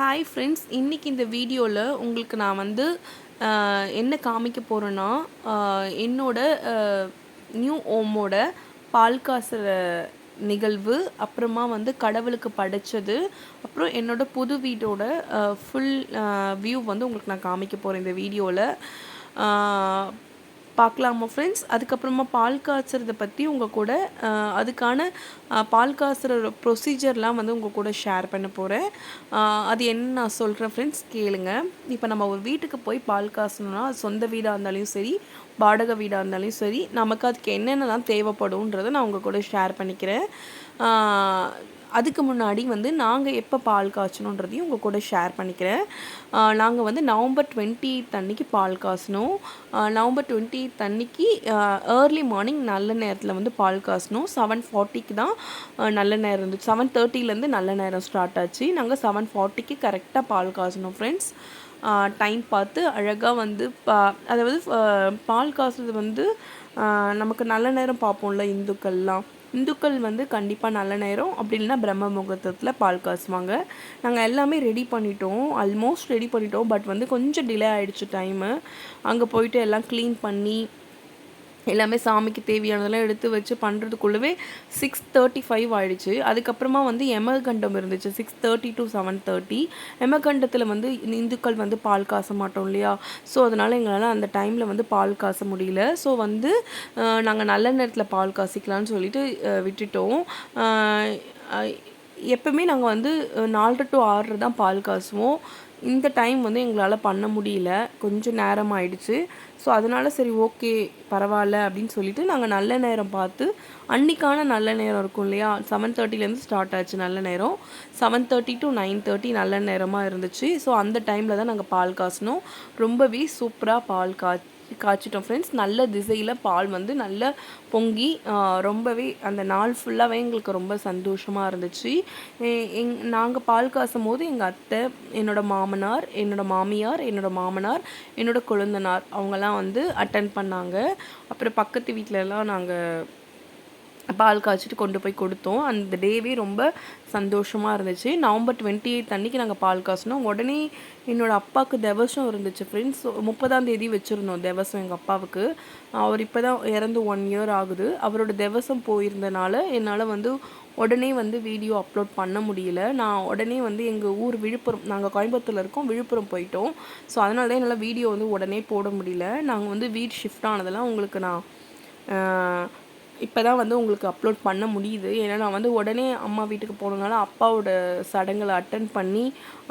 Hi friends இன்றைக்கி இந்த வீடியோவில் உங்களுக்கு நான் வந்து என்ன காமிக்க போகிறேன்னா என்னோட நியூ ஓமோட பால் காசுற நிகழ்வு அப்புறமா வந்து கடவுளுக்கு படைச்சது அப்புறம் என்னோட புது வீட்டோட ஃபுல் வியூ வந்து உங்களுக்கு நான் காமிக்க போகிறேன் இந்த வீடியோவில் பார்க்கலாமா ஃப்ரெண்ட்ஸ் அதுக்கப்புறமா பால் காய்ச்சறதை பற்றி உங்கள் கூட அதுக்கான பால் காய்ச்சற ப்ரொசீஜர்லாம் வந்து உங்கள் கூட ஷேர் பண்ண போகிறேன் அது என்ன நான் சொல்கிறேன் ஃப்ரெண்ட்ஸ் கேளுங்க. இப்போ நம்ம ஒரு வீட்டுக்கு போய் பால் காசணும்னா சொந்த வீடாக இருந்தாலும் சரி வாடகை வீடாக இருந்தாலும் சரி நமக்கு அதுக்கு என்னென்னலாம் தேவைப்படும்ன்றதை நான் உங்கள் கூட ஷேர் பண்ணிக்கிறேன். அதுக்கு முன்னாடி வந்து நாங்கள் எப்போ பால் காய்ச்சணுன்றதையும் உங்கள் கூட ஷேர் பண்ணிக்கிறேன். நாங்கள் வந்து நவம்பர் டுவெண்ட்டி அன்னைக்கு பால் காசணும் நவம்பர் டுவெண்ட்டி அன்னைக்கு ஏர்லி மார்னிங் நல்ல நேரத்தில் வந்து பால் காய்ச்சணும் செவன் ஃபார்ட்டிக்கு தான் நல்ல நேரம் இருந்துச்சு. செவன் தேர்ட்டிலேருந்து நல்ல நேரம் ஸ்டார்ட் ஆச்சு. நாங்கள் செவன் ஃபார்ட்டிக்கு கரெக்டாக பால் காய்ச்சணும் ஃப்ரெண்ட்ஸ் டைம் பார்த்து அழகாக வந்து பா அதாவது பால் காசுறது வந்து நமக்கு நல்ல நேரம் பார்ப்போம்ல இந்துக்கள்லாம். இந்துக்கள் வந்து கண்டிப்பாக நல்ல நேரம். அப்படி இல்லைன்னா பிரம்ம முகூர்த்தத்தில் பால் காசுவாங்க நாங்கள் எல்லாமே ரெடி பண்ணிட்டோம். ஆல்மோஸ்ட் ரெடி பண்ணிட்டோம். பட் வந்து கொஞ்சம் டிலே ஆகிடுச்சு டைமு அங்கே போயிட்டு எல்லாம் க்ளீன் பண்ணி எல்லாமே சாமிக்கு தேவையானதெல்லாம் எடுத்து வச்சு பண்ணுறதுக்குள்ளவே சிக்ஸ் தேர்ட்டி ஃபைவ் ஆயிடுச்சு. அதுக்கப்புறமா வந்து எமகண்டம் இருந்துச்சு. Six thirty to seven thirty எமகண்டத்தில் வந்து இந்துக்கள் வந்து பால் காச மாட்டோம் இல்லையா? ஸோ அதனால் எங்களால் அந்த டைமில் வந்து பால் காச முடியல. ஸோ வந்து நாங்கள் நல்ல நேரத்தில் பால் காசிக்கலாம்னு சொல்லிட்டு விட்டுட்டோம். எப்பவுமே நாங்கள் வந்து நாலரை டு ஆறு தான் பால் காசுவோம். இந்த டைம் வந்து எங்களால் பண்ண முடியல. கொஞ்சம் நேரம் ஆயிடுச்சு. ஸோ அதனால் சரி ஓகே பரவாயில்ல அப்படின்னு சொல்லிட்டு நாங்கள் நல்ல நேரம் பார்த்து அன்னைக்கான நல்ல நேரம் இருக்கும் இல்லையா? செவன் தேர்ட்டிலேருந்து ஸ்டார்ட் ஆச்சு நல்ல நேரம். Seven thirty to nine thirty நல்ல நேரமாக இருந்துச்சு. ஸோ அந்த டைமில் தான் நாங்கள் பால் காய்ச்சினோம் ரொம்பவே சூப்பராக பால் காய்ச்சி காய்ச்சிட்டோம் ஃப்ரெண்ட்ஸ் நல்ல திசையில் பால் வந்து நல்ல பொங்கி ரொம்பவே அந்த நாள் ஃபுல்லாகவே எங்களுக்கு ரொம்ப சந்தோஷமாக இருந்துச்சு. எங் நாங்கள் பால் காசும் போது எங்கள் அத்தை என்னோட மாமனார் என்னோட மாமியார் என்னோட மாமனார் என்னோட கொழுந்தனார் அவங்கெல்லாம் வந்து அட்டன் பண்ணாங்க. அப்புறம் பக்கத்து வீட்டிலலாம் நாங்கள் பால் காய்ச்சிட்டு கொண்டு போய் கொடுத்தோம். அந்த டேவே ரொம்ப சந்தோஷமாக இருந்துச்சு. நவம்பர் டுவெண்ட்டி எயிட் அன்னைக்கு நாங்கள் பால் காய்ச்சினோம். உடனே என்னோடய அப்பாவுக்கு திவசம் இருந்துச்சு ஃப்ரெண்ட்ஸ் முப்பதாம் தேதி வச்சுருந்தோம் திவசம் எங்கள் அப்பாவுக்கு. அவர் இப்போ தான் இறந்து ஒன் இயர் ஆகுது. அவரோட திவசம் போயிருந்தனால என்னால் வந்து உடனே வந்து வீடியோ அப்லோட் பண்ண முடியல. நான் உடனே வந்து எங்கள் ஊர் விழுப்புரம் நாங்கள் கோயம்புத்தூரில் இருக்கோம் விழுப்புரம் போயிட்டோம். ஸோ அதனால தான் என்னால் வீடியோ வந்து உடனே போட முடியல. நாங்கள் வந்து வீடு ஷிஃப்ட் ஆனதெல்லாம் உங்களுக்கு நான் இப்போ தான் வந்து உங்களுக்கு அப்லோட் பண்ண முடியுது. ஏன்னா நான் வந்து உடனே அம்மா வீட்டுக்கு போனதுனால அப்பாவோட சடங்களை அட்டன் பண்ணி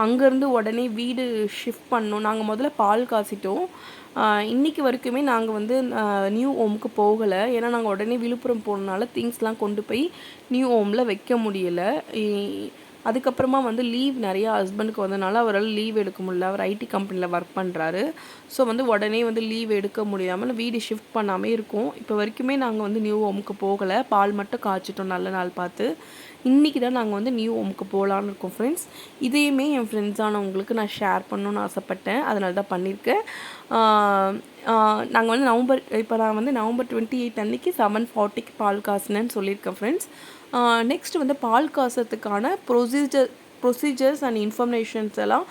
அங்கேருந்து உடனே வீடு ஷிஃப்ட் பண்ணோம். நாங்கள் முதல்ல பால் காசிட்டோம் இன்றைக்கி வரைக்குமே நாங்கள் வந்து நியூ ஹோமுக்கு போகலை. ஏன்னா நாங்கள் உடனே விழுப்புரம் போனதுனால திங்ஸ்லாம் கொண்டு போய் நியூ ஹோமில் வைக்க முடியலை. அதுக்கப்புறமா வந்து லீவ் நிறையா ஹஸ்பண்டுக்கு வந்தனால அவரால் லீவ் எடுக்க முடியல. அவர் ஐடி கம்பெனியில் ஒர்க் பண்ணுறாரு ஸோ வந்து உடனே வந்து லீவ் எடுக்க முடியாமல் வீடு ஷிஃப்ட் பண்ணாமே இருக்கும். இப்போ வரைக்குமே நாங்கள் வந்து நியூ ஹோமுக்கு போகலை. பால் மட்டும் காய்ச்சிட்டோம் நல்ல நாள் பார்த்து. இன்றைக்கி தான் நாங்கள் வந்து நியூ ஹோமுக்கு போகலான்னு இருக்கோம் ஃப்ரெண்ட்ஸ் இதையுமே என் ஃப்ரெண்ட்ஸானவங்களுக்கு நான் ஷேர் பண்ணணும்னு ஆசைப்பட்டேன். அதனால தான் பண்ணியிருக்கேன். நாங்கள் வந்து நவம்பர் இப்போ நான் வந்து நவம்பர் டுவெண்ட்டி எயிட் அன்னைக்கு செவன் ஃபார்ட்டிக்கு பால் காசுனேன்னு சொல்லியிருக்கேன் ஃப்ரெண்ட்ஸ் நெக்ஸ்ட் வந்து பால் காசத்துக்கான ப்ரொசீஜர் ப்ரொசீஜர்ஸ் அண்ட் இன்ஃபர்மேஷன்ஸ் எல்லாம்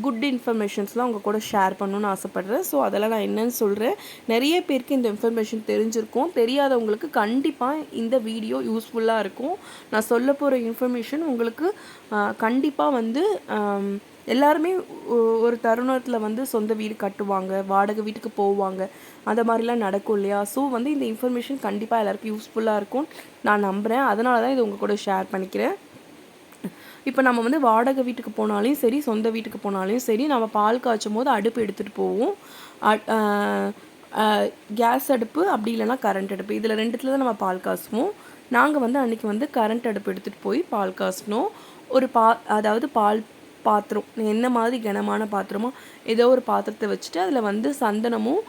குட் இன்ஃபர்மேஷன்ஸ்லாம் உங்கள் கூட ஷேர் பண்ணணும்னு ஆசைப்பட்றேன். ஸோ அதெல்லாம் நான் என்னன்னு சொல்கிறேன் நிறைய பேருக்கு இந்த இன்ஃபர்மேஷன் தெரிஞ்சிருக்கும். தெரியாதவங்களுக்கு கண்டிப்பாக இந்த வீடியோ யூஸ்ஃபுல்லாக இருக்கும். நான் சொல்ல போகிற இன்ஃபர்மேஷன் உங்களுக்கு கண்டிப்பாக வந்து எல்லாருமே ஒ- ஒரு தருணத்தில் வந்து சொந்த வீடு கட்டுவாங்க வாடகை வீட்டுக்கு போவாங்க. அந்த மாதிரிலாம் நடக்கும் இல்லையா? ஸோ வந்து இந்த இன்ஃபர்மேஷன் கண்டிப்பாக எல்லாருக்கும் யூஸ்ஃபுல்லாக இருக்கும். நான் நம்புகிறேன் அதனால தான் இது உங்கள் கூட ஷேர் பண்ணிக்கிறேன். இப்போ நம்ம வந்து வாடகை வீட்டுக்கு போனாலும் சரி சொந்த வீட்டுக்கு போனாலும் சரி நம்ம பால் காய்ச்சும் போது அடுப்பு எடுத்துகிட்டு போவோம். கேஸ் அடுப்பு அப்படி இல்லைன்னா கரண்ட் அடுப்பு. இதில் ரெண்டுத்தில் தான் நம்ம பால் காசுவோம் நாங்கள் வந்து அன்றைக்கி வந்து கரண்ட் அடுப்பு எடுத்துகிட்டு போய் பால் காய்ச்சினோம். ஒரு பா அதாவது பால் பாத்திரம் என்ன மாதிரி கனமான பாத்திரமோ ஏதோ ஒரு பாத்திரத்தை வச்சுட்டு அதில் வந்து சந்தனமும்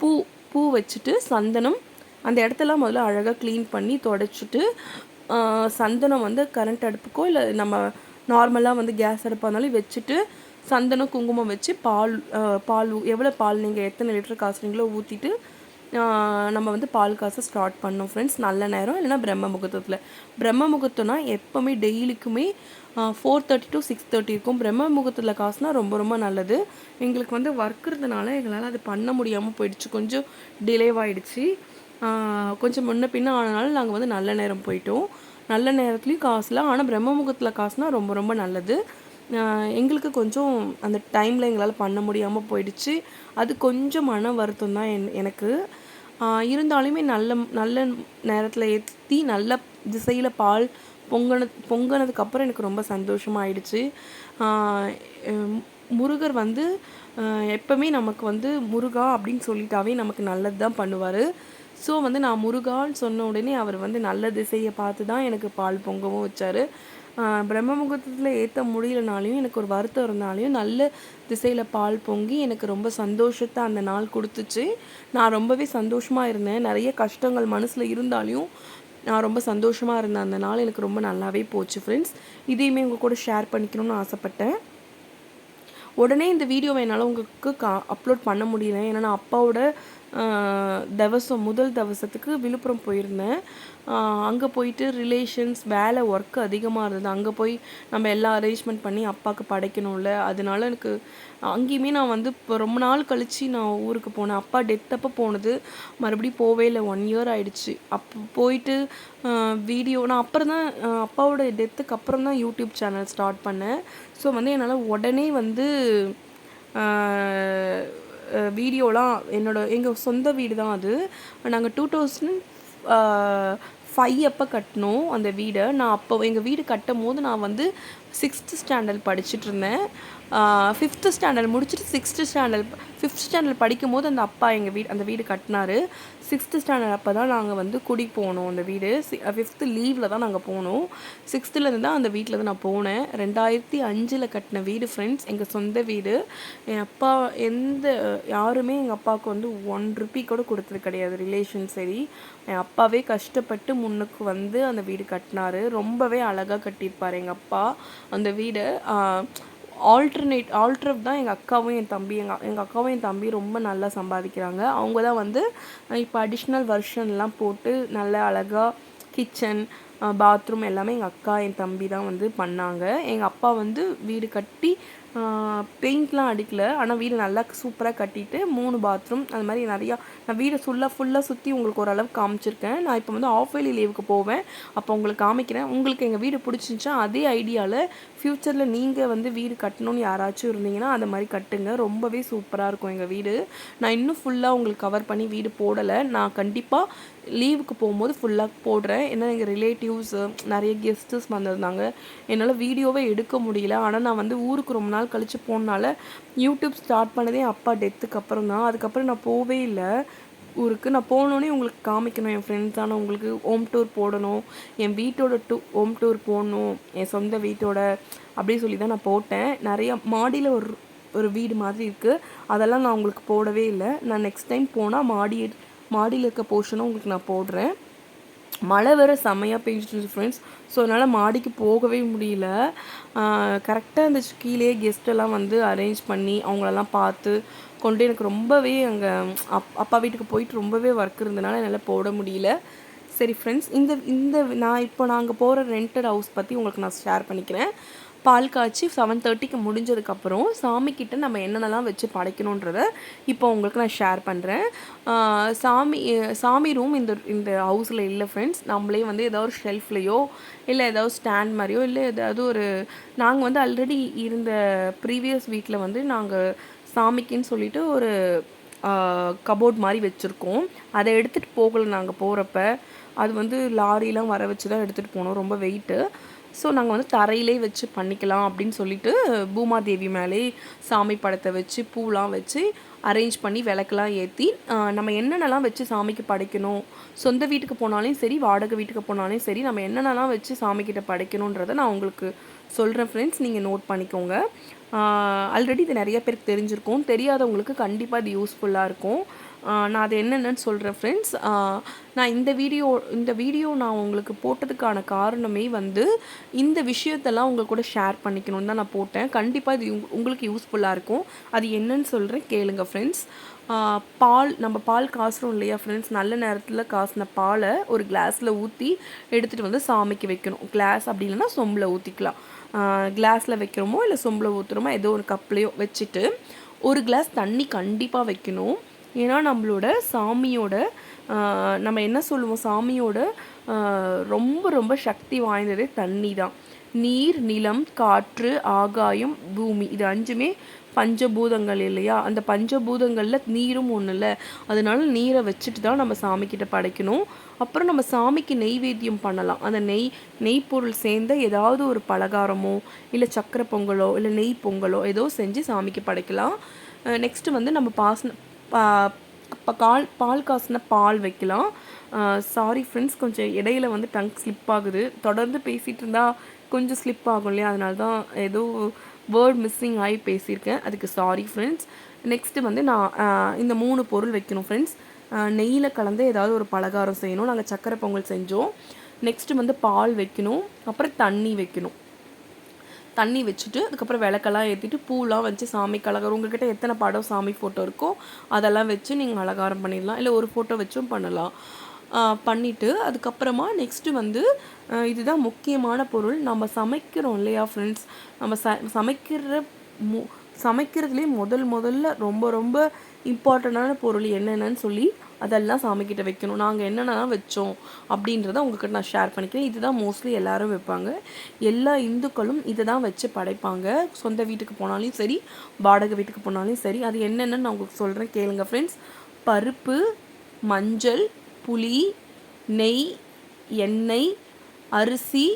பூ பூ வச்சுட்டு சந்தனம் அந்த இடத்தெல்லாம் முதல்ல அழகாக க்ளீன் பண்ணி தொடச்சிட்டு சந்தனம் வந்து கரண்ட் அடுப்புக்கோ இல்லை நம்ம நார்மலாக வந்து கேஸ் அடுப்பாக இருந்தாலும் வச்சுட்டு சந்தனம் குங்குமம் வச்சு பால் பால் எவ்வளோ பால் நீங்கள் எத்தனை லிட்டர் காசுறீங்களோ ஊற்றிட்டு நம்ம வந்து பால் காசை ஸ்டார்ட் பண்ணோம் ஃப்ரெண்ட்ஸ் நல்ல நேரம் இல்லைன்னா பிரம்ம முகூர்த்தத்தில். பிரம்ம முகூர்த்தம்னா எப்போவுமே டெய்லிக்குமே four thirty to six thirty இருக்கும். பிரம்ம முகூர்த்தத்தில் காசுனா ரொம்ப ரொம்ப நல்லது. எங்களுக்கு வந்து ஒர்க் இருந்தனால எங்களால் அது பண்ண முடியாமல் போயிடுச்சு. கொஞ்சம் டிலேவாயிடுச்சு கொஞ்சம் முன்ன பின்ன ஆனனால நாங்கள் வந்து நல்ல நேரம் போயிட்டோம். நல்ல நேரத்துலேயும் காசுலாம் ஆனால் பிரம்ம முகூர்த்தத்தில் காசுனா ரொம்ப ரொம்ப நல்லது. எங்களுக்கு கொஞ்சம் அந்த டைமில் எங்களால் பண்ண முடியாமல் போயிடுச்சு. அது கொஞ்சம் மன வருத்தம் தான் என் எனக்கு. இருந்தாலுமே நல்ல நல்ல நேரத்தில் ஏற்றி நல்ல திசையில் பால் பொங்கின பொங்கினதுக்கப்புறம் எனக்கு ரொம்ப சந்தோஷமாயிடுச்சு. ஆயிடுச்சு முருகர் வந்து எப்போவுமே எப்பவுமே நமக்கு வந்து முருகா அப்படின்னு சொல்லிட்டாவே நமக்கு நல்லது தான் பண்ணுவார். ஸோ வந்து நான் முருகான்னு சொன்ன உடனே அவர் வந்து நல்ல திசையை பார்த்து தான் எனக்கு பால் பொங்கவும் வச்சார். பிரம்ம முகூர்த்தத்தில் ஏற்ற முடியலனாலையும் எனக்கு ஒரு வருத்தம் இருந்தாலையும் நல்ல திசையில் பால் பொங்கி எனக்கு ரொம்ப சந்தோஷத்தை அந்த நாள் கொடுத்துச்சு. நான் ரொம்பவே சந்தோஷமாக இருந்தேன். நிறைய கஷ்டங்கள் மனசில் இருந்தாலையும் நான் ரொம்ப சந்தோஷமாக இருந்தேன் அந்த நாள் எனக்கு ரொம்ப நல்லாவே போச்சு ஃப்ரெண்ட்ஸ் இதையுமே உங்கள் கூட ஷேர் பண்ணிக்கணும்னு ஆசைப்பட்டேன். உடனே இந்த வீடியோவை என்னால் உங்களுக்கு கா அப்லோட் பண்ண முடியல. ஏன்னா நான் அப்பாவோட தவசம் முதல் தவசத்துக்கு விழுப்புரம் போயிருந்தேன். அங்கே போயிட்டு ரிலேஷன்ஸ் வேலை ஒர்க் அதிகமாக இருந்தது. அங்கே போய் நம்ம எல்லாம் அரேஞ்ச்மெண்ட் பண்ணி அப்பாவுக்கு படைக்கணும்ல. அதனால எனக்கு அங்கேயுமே நான் வந்து இப்போ ரொம்ப நாள் கழித்து நான் ஊருக்கு போனேன். அப்பா டெத் அப்போ போனது. மறுபடியும் போவே இல்லை. ஒன் இயர் ஆயிடுச்சு. அப்போ போயிட்டு வீடியோ நான் அப்புறம் தான் அப்பாவோட டெத்துக்கு அப்புறம் தான் யூடியூப் சேனல் ஸ்டார்ட் பண்ணேன். ஸோ வந்து என்னால் உடனே வந்து வீடியோலாம் என்னோட எங்கள் சொந்த வீடு தான் அது நாங்கள் டூ தௌசண்ட் ஃபைவ் அப்போ கட்டினோம் அந்த வீடை. நான் அப்போ எங்கள் வீடு கட்டும் போது நான் வந்து சிக்ஸ்த்து ஸ்டாண்டர்ட் படிச்சுட்டு இருந்தேன். ஃபிஃப்த்து ஸ்டாண்டர்ட் முடிச்சுட்டு சிக்ஸ்த்து ஸ்டாண்டர்ட் ஃபிஃப்த் ஸ்டாண்டர்ட் படிக்கும் போது அந்த அப்பா எங்கள் வீடு அந்த வீடு கட்டினாரு. சிக்ஸ்த்து ஸ்டாண்டர்ட் அப்போ தான் நாங்கள் வந்து குடி போனோம் அந்த வீடு. ஃபிஃப்த்து லீவில் தான் நாங்கள் போனோம். சிக்ஸ்த்துலேருந்து தான் அந்த வீட்டில் தான் நான் போனேன். ரெண்டாயிரத்தி அஞ்சில் கட்டின வீடு ஃப்ரெண்ட்ஸ் எங்கள் சொந்த வீடு. என் அப்பா எந்த யாருமே எங்கள் அப்பாவுக்கு வந்து ஒன் ருபி கூட கொடுத்தது கிடையாது. ரிலேஷன் சரி. என் அப்பாவே கஷ்டப்பட்டு முன்னுக்கு வந்து அந்த வீடு கட்டினாரு. ரொம்பவே அழகாக கட்டியிருப்பார் எங்கள் அப்பா அந்த வீடை. ஆல்டர்னேட் ஆல்ட்ரப் தான் எங்கள் அக்காவும் என் தம்பி எங்கள் எங்கள் அக்காவும் என் தம்பி ரொம்ப நல்லா சம்பாதிக்கிறாங்க. அவங்க தான் வந்து இப்போ அடிஷ்னல் வெர்ஷன்லாம் போட்டு நல்ல அழகாக கிச்சன் பாத்ரூம் எல்லாமே எங்கள் அக்கா என் தம்பி தான் வந்து பண்ணாங்க. எங்கள் அப்பா வந்து வீடு கட்டி பெயிண்ட்லாம் அடிக்கல. ஆனால் வீடு நல்லா சூப்பராக கட்டிட்டு மூணு பாத்ரூம் அது மாதிரி நிறையா நான் வீடை ஃபுல்லாக ஃபுல்லாக சுற்றி உங்களுக்கு ஓரளவுக்கு காமிச்சிருக்கேன். நான் இப்போ வந்து ஆஃப் இயர்லி லீவுக்கு போவேன். அப்போ உங்களுக்கு காமிக்கிறேன். உங்களுக்கு எங்கள் வீடு பிடிச்சிருந்துச்சா அதே ஐடியாவில் ஃப்யூச்சரில் நீங்கள் வந்து வீடு கட்டணும்னு யாராச்சும் இருந்தீங்கன்னா அந்த மாதிரி கட்டுங்க. ரொம்பவே சூப்பராக இருக்கும் எங்கள் வீடு. நான் இன்னும் ஃபுல்லாக உங்களுக்கு கவர் பண்ணி வீடு போடலை. நான் கண்டிப்பாக லீவுக்கு போகும்போது ஃபுல்லாக போடுறேன். ஏன்னா எங்கள் ரிலேட்டிவ்ஸ் நிறைய கெஸ்ட்டஸ் வந்திருந்தாங்க. என்னால் வீடியோவே எடுக்க முடியல. ஆனால் நான் வந்து ஊருக்கு ரொம்ப நாள் கழித்து போனனால யூடியூப் ஸ்டார்ட் பண்ணதே அப்பா டெத்துக்கு அப்புறம் தான். அதுக்கப்புறம் நான் போவே இல்லை. ஊருக்கு நான் போனோடனே உங்களுக்கு காமிக்கணும். என் ஃப்ரெண்ட்ஸான உங்களுக்கு ஹோம் டூர் போடணும். என் வீட்டோட டூ ஹோம் டூர் போடணும். என் சொந்த வீட்டோட அப்படி சொல்லி தான் நான் போட்டேன். நிறைய மாடியில் ஒரு ஒரு வீடு மாதிரி இருக்குது அதெல்லாம் நான் உங்களுக்கு போடவே இல்லை. நான் நெக்ஸ்ட் டைம் போனால் மாடி மாடியில் இருக்க போர்ஷனும் உங்களுக்கு நான் போடுறேன். மழை வேறு செம்மையாக பெய்ஞ்சிட்டு ஃப்ரெண்ட்ஸ் ஸோ அதனால் மாடிக்கு போகவே முடியல. கரெக்டாக இருந்துச்சு. கீழே கெஸ்ட்டெல்லாம் வந்து அரேஞ்ச் பண்ணி அவங்களெல்லாம் பார்த்து கொண்டு எனக்கு ரொம்பவே அங்கே அப் அப்பா வீட்டுக்கு போயிட்டு ரொம்பவே ஒர்க் இருந்தனால என்னால் போட முடியல. சரி ஃப்ரெண்ட்ஸ் இந்த இந்த நான் இப்போ நாங்கள் போகிற ரெண்டட் ஹவுஸ் பற்றி உங்களுக்கு நான் ஷேர் பண்ணிக்கிறேன். பால் காய்ச்சி செவன் தேர்ட்டிக்கு முடிஞ்சதுக்கப்புறம் சாமிக்கிட்ட நம்ம என்னென்னலாம் வச்சு படைக்கணுன்றத இப்போ உங்களுக்கு நான் ஷேர் பண்ணுறேன் சாமி சாமி ரூம் இந்த இந்த ஹவுஸில் இல்லை ஃப்ரெண்ட்ஸ் நம்மளே வந்து ஏதாவது ஒரு ஷெல்ஃப்லேயோ இல்லை ஏதாவது ஸ்டாண்ட் மாதிரியோ இல்லை ஏதாவது ஒரு நாங்கள் வந்து ஆல்ரெடி இருந்த ப்ரீவியஸ் வீட்டில் வந்து நாங்கள் சாமிக்குன்னு சொல்லிட்டு ஒரு கபோர்ட் மாதிரி வச்சுருக்கோம். அதை எடுத்துகிட்டு போகலை நாங்கள் போகிறப்ப அது வந்து லாரிலாம் வர வச்சு தான் எடுத்துகிட்டு போனோம் ரொம்ப வெயிட்டு ஸோ நாங்கள் வந்து தரையிலே வச்சு பண்ணிக்கலாம் அப்படின்னு சொல்லிட்டு பூமாதேவி மேலே சாமி படத்தை வச்சு பூலாம் வச்சு அரேஞ்ச் பண்ணி விளக்கெல்லாம் ஏற்றி நம்ம என்னென்னலாம் வச்சு சாமிக்கு படைக்கணும் சொந்த வீட்டுக்கு போனாலும் சரி வாடகை வீட்டுக்கு போனாலும் சரி நம்ம என்னென்னலாம் வச்சு சாமிக்கிட்ட படைக்கணுன்றதை நான் உங்களுக்கு சொல்கிறேன் ஃப்ரெண்ட்ஸ் நீங்கள் நோட் பண்ணிக்கோங்க. ஆல்ரெடி இது நிறைய பேருக்கு தெரிஞ்சிருக்கும். தெரியாதவங்களுக்கு கண்டிப்பாக இது யூஸ்ஃபுல்லாக இருக்கும். நான் அது என்னென்னு சொல்கிறேன் ஃப்ரெண்ட்ஸ் நான் இந்த வீடியோ இந்த வீடியோ நான் உங்களுக்கு போட்டதுக்கான காரணமே வந்து இந்த விஷயத்தெல்லாம் உங்கள் கூட ஷேர் பண்ணிக்கணும்னு தான் நான் போட்டேன். கண்டிப்பாக இது உங்களுக்கு யூஸ்ஃபுல்லாக இருக்கும். அது என்னன்னு சொல்கிறேன் கேளுங்க ஃப்ரெண்ட்ஸ் பால் நம்ம பால் காசுறோம் இல்லையா ஃப்ரெண்ட்ஸ் நல்ல நேரத்தில் காசின பாலை ஒரு கிளாஸில் ஊற்றி எடுத்துகிட்டு வந்து சாமிக்கு வைக்கணும். கிளாஸ் அப்படி இல்லைன்னா சொம்பில் ஊற்றிக்கலாம் கிளாஸில் வைக்கிறோமோ இல்லை சொம்பில் ஊற்றுறோமோ ஏதோ ஒரு கப்லேயோ வச்சுட்டு ஒரு கிளாஸ் தண்ணி கண்டிப்பாக வைக்கணும். ஏன்னா நம்மளோட சாமியோட நம்ம என்ன சொல்லுவோம்? சாமியோட ரொம்ப ரொம்ப சக்தி வாய்ந்ததே தண்ணி தான் நீர் நிலம் காற்று ஆகாயம் பூமி. இது அஞ்சுமே பஞ்சபூதங்கள் இல்லையா? அந்த பஞ்சபூதங்களில் நீரும் ஒன்றும் இல்லை அதனால நீரை வச்சுட்டு தான் நம்ம சாமிக்கிட்ட படைக்கணும். அப்புறம் நம்ம சாமிக்கு நெய்வேத்தியம் பண்ணலாம். அந்த நெய் நெய் பொருள் சேர்ந்த ஏதாவது ஒரு பலகாரமோ இல்லை சக்கரை பொங்கலோ இல்லை நெய் பொங்கலோ ஏதோ செஞ்சு சாமிக்கு படைக்கலாம். நெக்ஸ்ட்டு வந்து நம்ம பாசன இப்போ கால் பால் காசுனா பால் வைக்கலாம். சாரி ஃப்ரெண்ட்ஸ் கொஞ்சம் இடையில வந்து டங் ஸ்லிப் ஆகுது. தொடர்ந்து பேசிகிட்டு இருந்தால் கொஞ்சம் ஸ்லிப் ஆகும் இல்லையா? அதனால தான் ஏதோ வேர்ட் மிஸ்ஸிங் ஆகி பேசியிருக்கேன். அதுக்கு சாரி ஃப்ரெண்ட்ஸ் நெக்ஸ்ட்டு வந்து நான் இந்த மூணு பொருள் வைக்கணும் ஃப்ரெண்ட்ஸ் நெய்யில் கலந்து ஏதாவது ஒரு பலகாரம் செய்யணும். நாங்கள் சக்கரை பொங்கல் செஞ்சோம். நெக்ஸ்ட்டு வந்து பால் வைக்கணும். அப்புறம் தண்ணி வைக்கணும். தண்ணி வச்சுட்டு அதுக்கப்புறம் விளக்கெல்லாம் ஏற்றிட்டு பூலாம் வச்சு சாமிக்கு அலங்காரம் உங்ககிட்ட எத்தனை படம் சாமி ஃபோட்டோ இருக்கோ அதெல்லாம் வச்சு நீங்கள் அலங்காரம் பண்ணிடலாம். இல்லை ஒரு ஃபோட்டோ வச்சும் பண்ணலாம். பண்ணிவிட்டு அதுக்கப்புறமா நெக்ஸ்ட்டு வந்து இதுதான் முக்கியமான பொருள். நம்ம சமைக்கிறோம் இல்லையா ஃப்ரெண்ட்ஸ் நம்ம ச சமைக்கிற மு சமைக்கிறதுலேயே முதல் முதல்ல ரொம்ப ரொம்ப இம்பார்ட்டண்டான பொருள் என்னென்னு சொல்லி அதெல்லாம் சாமிக்கிட்ட வைக்கணும். நாங்கள் என்னென்னலாம் வச்சோம் அப்படின்றத உங்ககிட்ட நான் ஷேர் பண்ணிக்கிறேன். இதுதான் மோஸ்ட்லி எல்லோரும் வைப்பாங்க. எல்லா இந்துக்களும் இதை தான் வச்சு படைப்பாங்க. சொந்த வீட்டுக்கு போனாலும் சரி வாடகை வீட்டுக்கு போனாலும் சரி அது என்னென்னு நான் உங்களுக்கு சொல்கிறேன் கேளுங்க ஃப்ரெண்ட்ஸ் பருப்பு மஞ்சள் புளி நெய் எண்ணெய் அரிசி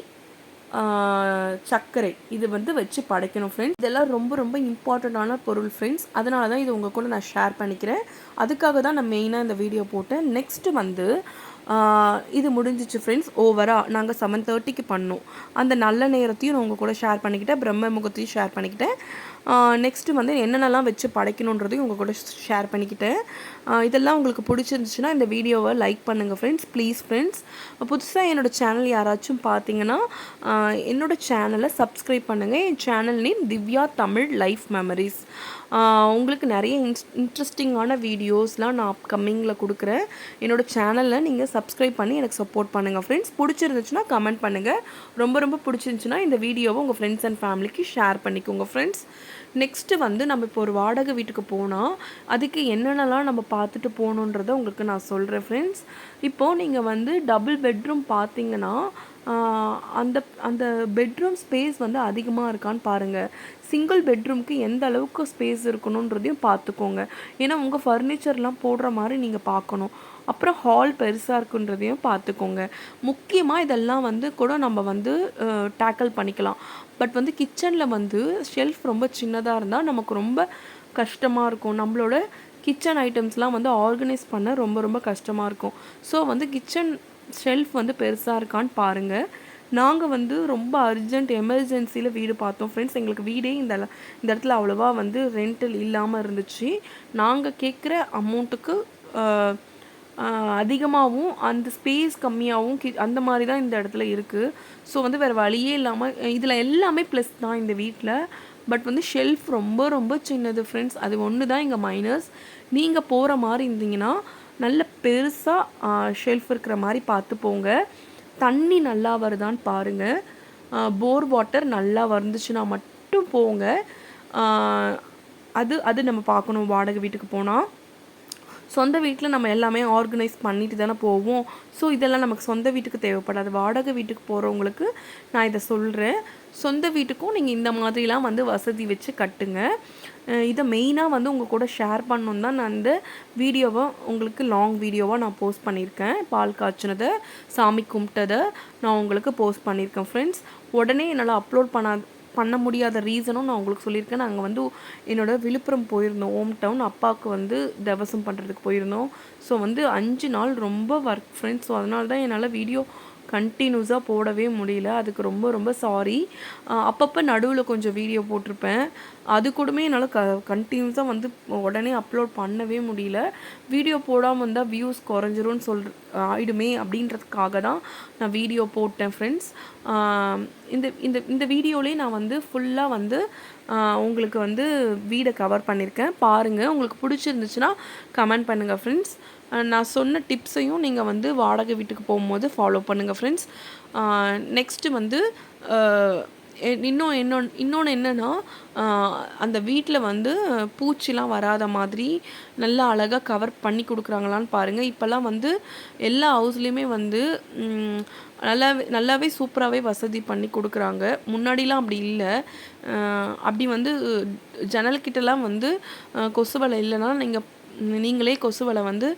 சர்க்கரை. இது வந்து வச்சு படைக்கணும் ஃப்ரெண்ட்ஸ் இதெல்லாம் ரொம்ப ரொம்ப இம்பார்ட்டண்ட்டான பொருள் ஃப்ரெண்ட்ஸ் அதனால தான் இது உங்கள் கூட நான் ஷேர் பண்ணிக்கிறேன். அதுக்காக தான் நான் மெயினாக இந்த வீடியோ போட்டேன். நெக்ஸ்ட்டு வந்து இது முடிஞ்சிச்சு ஃப்ரெண்ட்ஸ் ஓவராக நாங்கள் செவன் தேர்ட்டிக்கு பண்ணோம். அந்த நல்ல நேரத்தையும் நான் உங்கள் கூட ஷேர் பண்ணிக்கிட்டேன். பிரம்ம முகத்தையும் ஷேர் பண்ணிக்கிட்டேன். நெக்ஸ்ட்டு வந்து என்னென்னலாம் வச்சு படைக்கணுன்றதையும் உங்கள் கூட ஷேர் பண்ணிக்கிட்டேன். இதெல்லாம் உங்களுக்கு பிடிச்சிருந்துச்சுன்னா இந்த வீடியோவை லைக் பண்ணுங்கள் ஃப்ரெண்ட்ஸ் ப்ளீஸ் ஃப்ரெண்ட்ஸ் புதுசாக என்னோடய சேனல் யாராச்சும் பார்த்தீங்கன்னா என்னோடய சேனலை சப்ஸ்கிரைப் பண்ணுங்கள் என் channel name Divya Tamil life memories உங்களுக்கு நிறைய இன்ஸ் இன்ட்ரெஸ்டிங்கான வீடியோஸ்லாம் நான் அப்கமிங்கில் கொடுக்குறேன். என்னோடய சேனலில் நீங்கள் சப்ஸ்கிரைப் பண்ணி எனக்கு சப்போர்ட் பண்ணுங்கள் ஃப்ரெண்ட்ஸ் பிடிச்சிருந்துச்சுன்னா கமெண்ட் பண்ணுங்கள் ரொம்ப ரொம்ப பிடிச்சிருந்துச்சுன்னா இந்த வீடியோவை உங்கள் ஃப்ரெண்ட்ஸ் அண்ட் ஃபேமிலிக்கு ஷேர் பண்ணிக்கோங்க ஃப்ரெண்ட்ஸ் நெக்ஸ்ட்டு வந்து நம்ம இப்போ ஒரு வாடகை வீட்டுக்கு போனால் அதுக்கு என்னென்னலாம் நம்ம பார்த்துட்டு போகணுன்றத உங்களுக்கு நான் சொல்கிறேன் ஃப்ரெண்ட்ஸ் இப்போது நீங்கள் வந்து டபுள் பெட்ரூம் பார்த்தீங்கன்னா அந்த அந்த பெட்ரூம் ஸ்பேஸ் வந்து அதிகமாக இருக்கான்னு பாருங்கள் சிங்கிள் பெட்ரூம்க்கு எந்த அளவுக்கு ஸ்பேஸ் இருக்கணுன்றதையும் பார்த்துக்கோங்க. ஏன்னா உங்கள் ஃபர்னிச்சர்லாம் போடுற மாதிரி நீங்கள் பார்க்கணும். அப்புறம் ஹால் பெருசாக இருக்குன்றதையும் பார்த்துக்கோங்க. முக்கியமாக இதெல்லாம் வந்து கூட நம்ம வந்து டேக்கிள் பண்ணிக்கலாம். பட் வந்து கிச்சனில் வந்து ஷெல்ஃப் ரொம்ப சின்னதாக இருந்தால் நமக்கு ரொம்ப கஷ்டமாக இருக்கும். நம்மளோட கிச்சன் ஐட்டம்ஸ்லாம் வந்து ஆர்கனைஸ் பண்ண ரொம்ப ரொம்ப கஷ்டமாக இருக்கும். ஸோ வந்து கிச்சன் ஷெல்ஃப் வந்து பெருசாக இருக்கான்னு பாருங்கள் நாங்கள் வந்து ரொம்ப அர்ஜென்ட் எமர்ஜென்சியில் வீடு பார்த்தோம். ஃப்ரெண்ட்ஸ் எங்களுக்கு வீடே இந்த இந்த இடத்துல அவ்வளோவா வந்து ரெண்டல் இல்லாமல் இருந்துச்சு. நாங்கள் கேட்குற அமௌண்ட்டுக்கு அதிகமாகவும் அந்த ஸ்பேஸ் கம்மியாகவும் கி அந்த மாதிரி தான் இந்த இடத்துல இருக்குது ஸோ வந்து வேறு வழியே இல்லாமல் இதில் எல்லாமே ப்ளஸ் தான் இந்த வீட்டில் பட் வந்து ஷெல்ஃப் ரொம்ப ரொம்ப சின்னது ஃப்ரெண்ட்ஸ் அது ஒன்று தான் இங்கே மைனஸ் நீங்கள் போகிற மாதிரி இருந்தீங்கன்னா நல்ல பெருசாக ஷெல்ஃப் இருக்கிற மாதிரி பார்த்து போங்க. தண்ணி நல்லா வருதான்னு பாருங்கள் போர் வாட்டர் நல்லா வந்துச்சுன்னா மட்டும் போங்க. அது அது நம்ம பார்க்கணும் வாடகை வீட்டுக்கு போனால் சொந்த வீட்டில் நம்ம எல்லாமே ஆர்கனைஸ் பண்ணிட்டு தானே போவோம். ஸோ இதெல்லாம் நமக்கு சொந்த வீட்டுக்கு தேவைப்படாது. வாடகை வீட்டுக்கு போகிறவங்களுக்கு நான் இதை சொல்கிறேன் சொந்த வீட்டுக்கும் நீங்கள் இந்த மாதிரிலாம் வந்து வசதி வச்சு கட்டுங்க. இதை மெயினாக வந்து உங்கள் கூட ஷேர் பண்ணணும் தான் நான் இந்த வீடியோவை உங்களுக்கு லாங் வீடியோவாக நான் போஸ்ட் பண்ணியிருக்கேன். பால் காய்ச்சினதை சாமி கும்பிட்டதை நான் உங்களுக்கு போஸ்ட் பண்ணியிருக்கேன் ஃப்ரெண்ட்ஸ் உடனே என்னால் அப்லோட் பண்ணா பண்ண முடியாத ரீசனும் நான் உங்களுக்கு சொல்லியிருக்கேன். நாங்கள் வந்து என்னோடய விழுப்புரம் போயிருந்தோம். ஹோம் டவுன் அப்பாவுக்கு வந்து தவசம் பண்ணுறதுக்கு போயிருந்தோம். ஸோ வந்து அஞ்சு நாள் ரொம்ப ஒர்க் ஃப்ரெண்ட்ஸ் ஸோ அதனால தான் என்னால் வீடியோ கண்டினியூஸாக போடவே முடியல. அதுக்கு ரொம்ப ரொம்ப சாரி அப்பப்போ நடுவில் கொஞ்சம் வீடியோ போட்டிருப்பேன். அது கூடமே என்னால் க கண்டினியூஸாக வந்து உடனே அப்லோட் பண்ணவே முடியல. வீடியோ போடாமல் இருந்தால் வியூஸ் குறைஞ்சிரும்னு சொல் ஆயிடுமே அப்படின்றதுக்காக தான் நான் வீடியோ போட்டேன் ஃப்ரெண்ட்ஸ் இந்த இந்த இந்த வீடியோலேயே நான் வந்து ஃபுல்லாக வந்து உங்களுக்கு வந்து வீடை கவர் பண்ணியிருக்கேன் பாருங்கள் உங்களுக்கு பிடிச்சிருந்துச்சுன்னா கமெண்ட் பண்ணுங்கள் ஃப்ரெண்ட்ஸ் நான் சொன்ன டிப்ஸையும் நீங்கள் வந்து வாடகை வீட்டுக்கு போகும்போது ஃபாலோ பண்ணுங்கள் ஃப்ரெண்ட்ஸ் நெக்ஸ்ட்டு வந்து இன்னும் இன்னொன்று இன்னொன்று என்னென்னா அந்த வீட்டில் வந்து பூச்சிலாம் வராத மாதிரி நல்லா அழகாக கவர் பண்ணி கொடுக்குறாங்களான்னு பாருங்கள் இப்போல்லாம் வந்து எல்லா ஹவுஸ்லேயுமே வந்து நல்லாவே நல்லாவே சூப்பராகவே வசதி பண்ணி கொடுக்குறாங்க. முன்னாடிலாம் அப்படி இல்லை. அப்படி வந்து ஜன்னல்கிட்டலாம் வந்து கொசு வலை இல்லைன்னா நீங்கள் நீங்களே கொசு வலை வந்து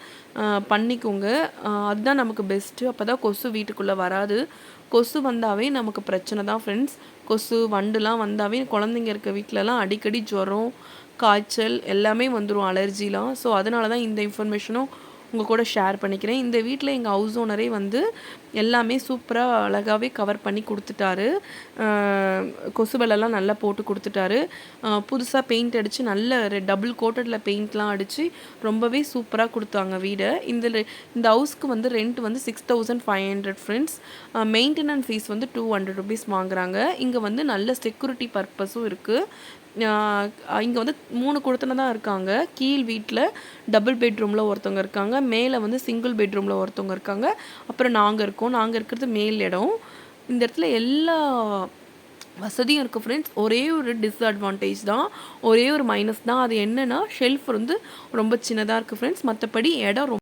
பண்ணிக்கோங்க. அதுதான் நமக்கு பெஸ்ட்டு அப்போ தான் கொசு வீட்டுக்குள்ளே வராது. கொசு வந்தாவே நமக்கு பிரச்சனை தான் ஃப்ரெண்ட்ஸ் கொசு வண்டுலாம் வந்தாவே குழந்தைங்க இருக்க வீட்டிலலாம் அடிக்கடி ஜுரம் காய்ச்சல் எல்லாமே வந்துடும் அலர்ஜிலாம் ஸோ அதனால தான் இந்த இன்ஃபர்மேஷனும் உங்கள் கூட ஷேர் பண்ணிக்கிறேன். இந்த வீட்டில் எங்கள் ஹவுஸ் ஓனரே வந்து எல்லாமே சூப்பராக அழகாகவே கவர் பண்ணி கொடுத்துட்டாரு. கொசுவலெல்லாம் நல்லா போட்டு கொடுத்துட்டாரு. புதுசாக பெயிண்ட் அடித்து நல்ல டபுள் கோட்டடில் பெயிண்ட்லாம் அடித்து ரொம்பவே சூப்பராக கொடுத்தாங்க வீடை. இந்த இந்த ஹவுஸ்க்கு வந்து ரெண்ட் வந்து six thousand five hundred friends maintenance fees வந்து டூ ஹண்ட்ரட் ருபீஸ் வாங்குறாங்க. இங்கே வந்து நல்ல செக்யூரிட்டி பர்பஸும் இருக்குது இங்கே வந்து மூணு குடுத்தன தான் இருக்காங்க. கீழ் வீட்டில் டபுள் பெட்ரூமில் ஒருத்தவங்க இருக்காங்க. மேலே வந்து சிங்கிள் பெட்ரூமில் ஒருத்தவங்க இருக்காங்க. அப்புறம் நாங்கள் இருக்கோம். நாங்கள் இருக்கிறது மேல் இடம். இந்த இடத்துல எல்லா வசதியும் இருக்குது ஃப்ரெண்ட்ஸ் ஒரே ஒரு டிஸ்அட்வான்டேஜ் தான். ஒரே ஒரு மைனஸ் தான். அது என்னென்னா ஷெல்ஃப் வந்து ரொம்ப சின்னதாக இருக்குது ஃப்ரெண்ட்ஸ் மற்றபடி இடம் ரொம்ப